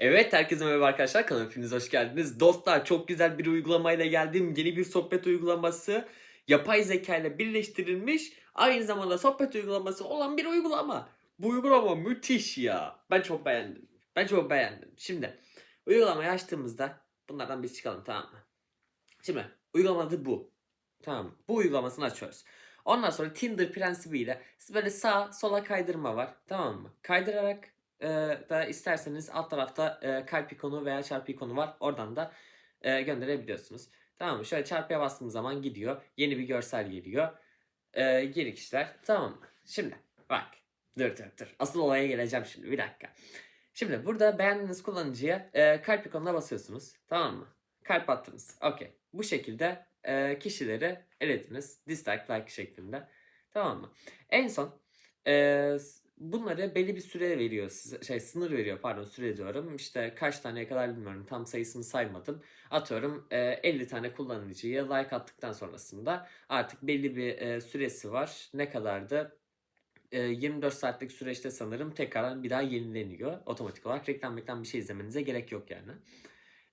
Evet herkese merhaba arkadaşlar kanalıma hepiniz hoş geldiniz. Dostlar çok güzel bir uygulamayla geldim. Yeni bir sohbet uygulaması. Yapay zeka ile birleştirilmiş aynı zamanda sohbet uygulaması olan bir uygulama. Bu uygulama müthiş ya. Ben çok beğendim. Ben çok beğendim. Şimdi uygulamayı açtığımızda bunlardan biz çıkalım tamam mı? Şimdi uygulamanın adı bu. Tamam? Bu uygulamasını açıyoruz. Ondan sonra Tinder prensibiyle böyle sağ sola kaydırma var. Tamam mı? Kaydırarak e, da isterseniz alt tarafta e, kalp ikonu veya çarpı ikonu var. Oradan da e, gönderebiliyorsunuz. Tamam mı? Şöyle çarpıya bastığımız zaman gidiyor. Yeni bir görsel geliyor. E, geri kişiler. Tamam mı? Şimdi bak. Dur dur dur. Asıl olaya geleceğim şimdi. Bir dakika. Şimdi burada beğendiğiniz kullanıcıya e, kalp ikonuna basıyorsunuz. Tamam mı? Kalp attınız. Okey. Bu şekilde e, kişileri elediniz. Dislike, like şeklinde. Tamam mı? En son e, bunları belli bir süre veriyor size. Şey sınır veriyor pardon süre diyorum. İşte kaç taneye kadar bilmiyorum. Tam sayısını saymadım. Atıyorum e, 50 tane kullanıcıya like attıktan sonrasında artık belli bir süresi var. Ne kadardı? E, 24 saatlik süreçte sanırım tekrardan bir daha yenileniyor. Otomatik olarak reklam reklam bir şey izlemenize gerek yok yani.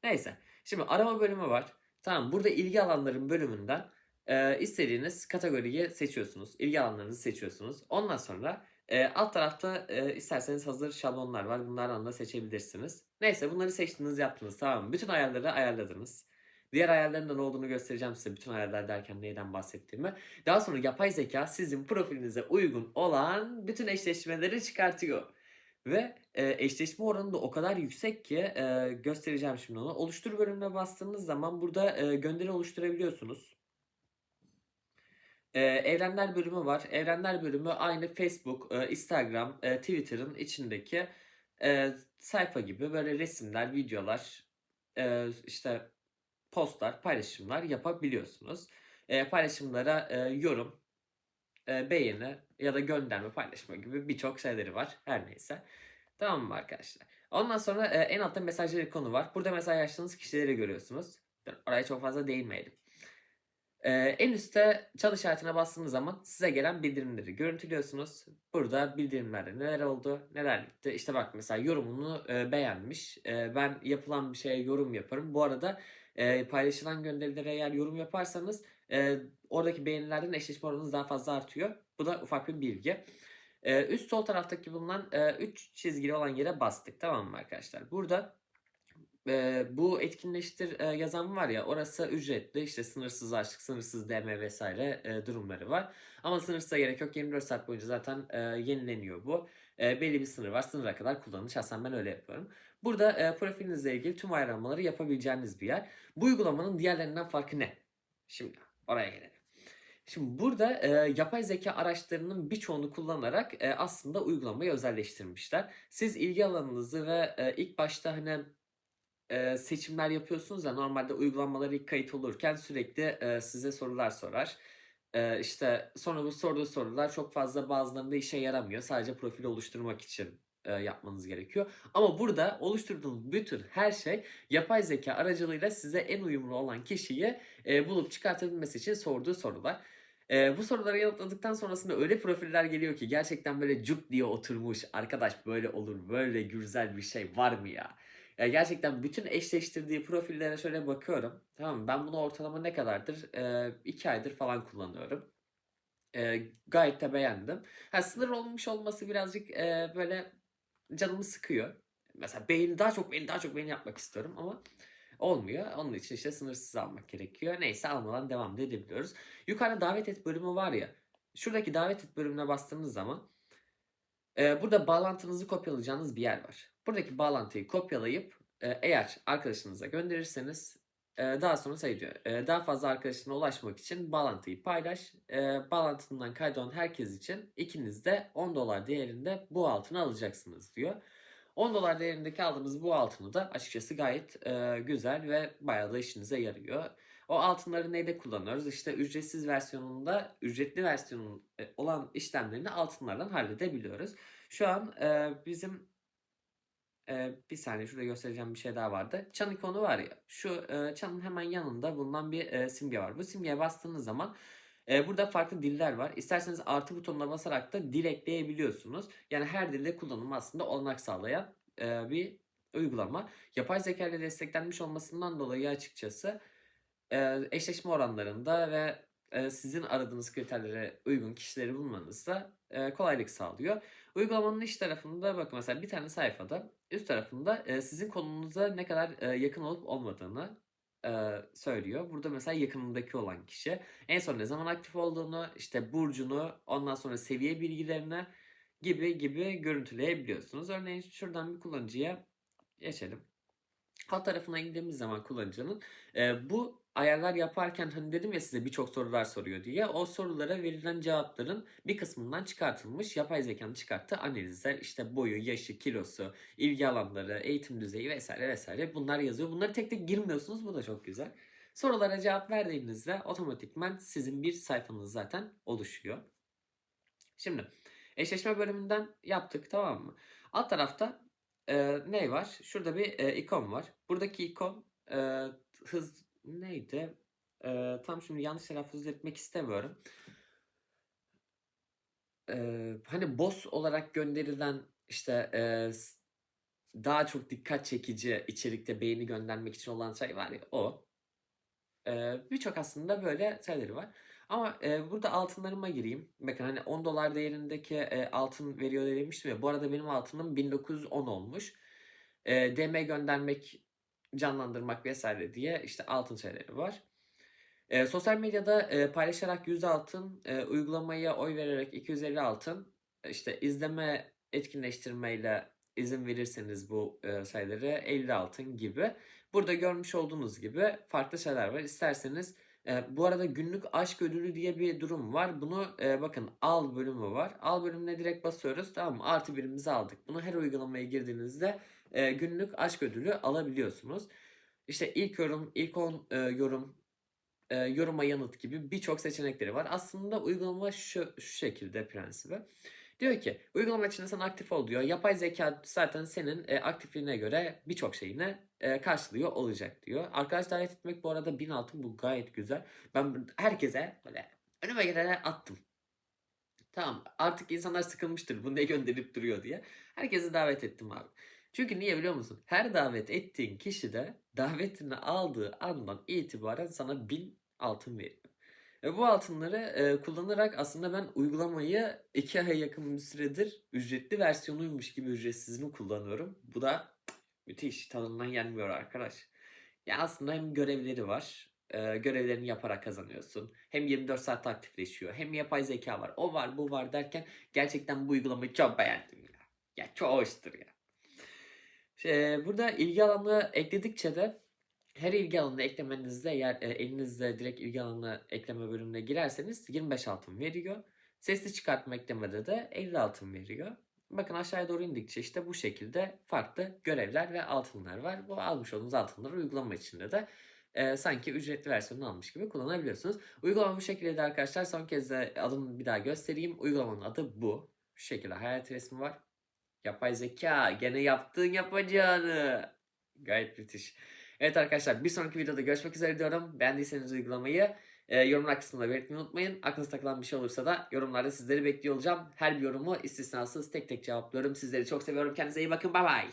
Neyse. Şimdi arama bölümü var. Tamam burada ilgi alanların bölümünden e, istediğiniz kategoriyi seçiyorsunuz. İlgi alanlarınızı seçiyorsunuz. Ondan sonra e, alt tarafta e, isterseniz hazır şablonlar var. Bunlardan da seçebilirsiniz. Neyse bunları seçtiniz yaptınız tamam mı? Bütün ayarları ayarladınız. Diğer ayarların da ne olduğunu göstereceğim size. Bütün ayarlar derken neyden bahsettiğimi. Daha sonra yapay zeka sizin profilinize uygun olan bütün eşleşmeleri çıkartıyor. Ve e, eşleşme oranı da o kadar yüksek ki e, göstereceğim şimdi onu. Oluştur bölümüne bastığınız zaman burada e, gönderi oluşturabiliyorsunuz. E, evrenler bölümü var. Evrenler bölümü aynı Facebook, e, Instagram, e, Twitter'ın içindeki e, sayfa gibi böyle resimler, videolar, e, işte postlar, paylaşımlar yapabiliyorsunuz. E, paylaşımlara e, yorum, e, beğeni ya da gönderme, paylaşma gibi birçok şeyleri var. Her neyse. Tamam mı arkadaşlar? Ondan sonra e, en altta mesajlar ikonu var. Burada mesaj açtığınız kişileri görüyorsunuz. Oraya çok fazla değinmeyelim. E, en üstte çalış işaretine bastığınız zaman size gelen bildirimleri görüntülüyorsunuz. Burada bildirimlerde neler oldu, neler gitti. İşte bak mesela yorumunu e, beğenmiş. E, ben yapılan bir şeye yorum yaparım. Bu arada e, paylaşılan gönderilere eğer yorum yaparsanız e, oradaki beğenilerden eşleşme oranınız daha fazla artıyor. Bu da ufak bir bilgi. E, üst sol taraftaki bulunan 3 çizgili olan yere bastık tamam mı arkadaşlar? Burada e, bu etkinleştir e, yazan var ya orası ücretli işte sınırsız açlık, sınırsız DM vesaire e, durumları var. Ama sınırsıza gerek yok 24 saat boyunca zaten e, yenileniyor bu. E, belli bir sınır var sınıra kadar kullanılır şahsen ben öyle yapıyorum. Burada e, profilinizle ilgili tüm ayarlamaları yapabileceğiniz bir yer. Bu uygulamanın diğerlerinden farkı ne? Şimdi oraya gelelim. Şimdi burada e, yapay zeka araçlarının birçoğunu kullanarak e, aslında uygulamayı özelleştirmişler. Siz ilgi alanınızı ve e, ilk başta hani e, seçimler yapıyorsunuz ya normalde uygulamalar ilk kayıt olurken sürekli e, size sorular sorar. E, işte sonra bu sorduğu sorular çok fazla bazılarında işe yaramıyor. Sadece profil oluşturmak için e, yapmanız gerekiyor. Ama burada oluşturduğunuz bütün her şey yapay zeka aracılığıyla size en uyumlu olan kişiyi e, bulup çıkartabilmesi için sorduğu sorular. E, bu soruları yanıtladıktan sonrasında öyle profiller geliyor ki gerçekten böyle cuk diye oturmuş. Arkadaş böyle olur, böyle güzel bir şey var mı ya? Ya gerçekten bütün eşleştirdiği profillere şöyle bakıyorum. Tamam mı? Ben bunu ortalama ne kadardır? 2 aydır falan kullanıyorum. E, gayet de beğendim. Ha, sınır olmuş olması birazcık e, böyle canımı sıkıyor. Mesela beğeni daha çok beğeni daha çok beğeni yapmak istiyorum ama olmuyor. Onun için işte sınırsız almak gerekiyor. Neyse almadan devam edebiliyoruz. Yukarıda davet et bölümü var ya. Şuradaki davet et bölümüne bastığınız zaman e, burada bağlantınızı kopyalayacağınız bir yer var. Buradaki bağlantıyı kopyalayıp e, eğer arkadaşınıza gönderirseniz e, daha sonra şey diyor. e, daha fazla arkadaşına ulaşmak için bağlantıyı paylaş. E, bağlantından kaydolan herkes için ikiniz de 10 dolar değerinde bu altını alacaksınız diyor. 10 dolar değerindeki aldığınız bu altını da açıkçası gayet güzel ve bayağı da işinize yarıyor. O altınları neyde kullanıyoruz? İşte ücretsiz versiyonunda ücretli versiyonun e, olan işlemlerini altınlardan halledebiliyoruz. Şu an e, bizim e, bir saniye şurada göstereceğim bir şey daha vardı. Çan ikonu var ya. Şu e, çanın hemen yanında bulunan bir e, simge var. Bu simgeye bastığınız zaman e, burada farklı diller var. İsterseniz artı butonuna basarak da dil ekleyebiliyorsunuz. Yani her dilde kullanım aslında olanak sağlayan e, bir uygulama. Yapay zeka ile desteklenmiş olmasından dolayı açıkçası eşleşme oranlarında ve sizin aradığınız kriterlere uygun kişileri bulmanızda e, kolaylık sağlıyor. Uygulamanın iç tarafında bakın mesela bir tane sayfada üst tarafında sizin konunuza ne kadar yakın olup olmadığını söylüyor. Burada mesela yakınındaki olan kişi en son ne zaman aktif olduğunu, işte burcunu, ondan sonra seviye bilgilerini gibi gibi görüntüleyebiliyorsunuz. Örneğin şuradan bir kullanıcıya geçelim. Alt tarafına indiğimiz zaman kullanıcının e, bu ayarlar yaparken hani dedim ya size birçok sorular soruyor diye o sorulara verilen cevapların bir kısmından çıkartılmış yapay zekanın çıkarttığı analizler işte boyu, yaşı, kilosu, ilgi alanları, eğitim düzeyi vesaire vesaire bunlar yazıyor. Bunları tek tek girmiyorsunuz bu da çok güzel. Sorulara cevap verdiğinizde otomatikman sizin bir sayfanız zaten oluşuyor. Şimdi eşleşme bölümünden yaptık tamam mı? Alt tarafta e, ne var? Şurada bir e, ikon var. Buradaki ikon e, hız neydi? E, tam şimdi yanlış telaffuz etmek istemiyorum. E, hani boss olarak gönderilen işte e, daha çok dikkat çekici içerikte beğeni göndermek için olan şey var ya o. Ee, Birçok aslında böyle şeyleri var. Ama e, burada altınlarıma gireyim. Bakın hani 10 dolar değerindeki e, altın veriyor demiştim ya. Bu arada benim altınım 1910 olmuş. E, DM göndermek, canlandırmak vesaire diye işte altın şeyleri var. E, sosyal medyada e, paylaşarak 100 altın, e, uygulamaya oy vererek 250 altın, e, işte izleme etkinleştirmeyle izin verirseniz bu e, sayıları 50 altın gibi. Burada görmüş olduğunuz gibi farklı şeyler var. İsterseniz e, bu arada günlük aşk ödülü diye bir durum var. Bunu e, bakın al bölümü var. Al bölümüne direkt basıyoruz. Tamam mı? Artı birimizi aldık. Bunu her uygulamaya girdiğinizde e, günlük aşk ödülü alabiliyorsunuz. İşte ilk yorum, ilk 10 e, yorum, e, yoruma yanıt gibi birçok seçenekleri var. Aslında uygulama şu, şu şekilde prensibi. Diyor ki uygulama içinde sen aktif ol diyor. Yapay zeka zaten senin e, aktifliğine göre birçok şeyini e, karşılıyor olacak diyor. Arkadaş davet etmek bu arada 1000 altın bu gayet güzel. Ben herkese böyle önüme gelene attım. Tamam artık insanlar sıkılmıştır bu ne gönderip duruyor diye. Herkesi davet ettim abi. Çünkü niye biliyor musun? Her davet ettiğin kişi de davetini aldığı andan itibaren sana 1000 altın veriyor. Ve bu altınları e, kullanarak aslında ben uygulamayı 2 aya yakın bir süredir ücretli versiyonuymuş gibi ücretsizini kullanıyorum. Bu da müthiş tadından yenmiyor arkadaş. Ya aslında hem görevleri var. e, görevlerini yaparak kazanıyorsun. Hem 24 saat aktifleşiyor. Hem yapay zeka var. O var bu var derken gerçekten bu uygulamayı çok beğendim ya. Ya çok hoştur ya. Şey, burada ilgi alanı ekledikçe de her ilgi alanını eklemenizde eğer e, elinizde direkt ilgi alanı ekleme bölümüne girerseniz 25 altın veriyor. Sesli çıkartma eklemede de 50 altın veriyor. Bakın aşağıya doğru indikçe işte bu şekilde farklı görevler ve altınlar var. Bu almış olduğunuz altınları uygulama içinde de e, sanki ücretli versiyonunu almış gibi kullanabiliyorsunuz. Uygulama bu şekilde arkadaşlar. Son kez de adını bir daha göstereyim. Uygulamanın adı bu. Şu şekilde hayat resmi var. Yapay zeka gene yaptığın yapacağını. Gayet müthiş. Evet arkadaşlar bir sonraki videoda görüşmek üzere diyorum. Beğendiyseniz uygulamayı e, yorumlar kısmında belirtmeyi unutmayın. Aklınıza takılan bir şey olursa da yorumlarda sizleri bekliyor olacağım. Her bir yorumu istisnasız tek tek cevaplıyorum. Sizleri çok seviyorum. Kendinize iyi bakın. Bay bay.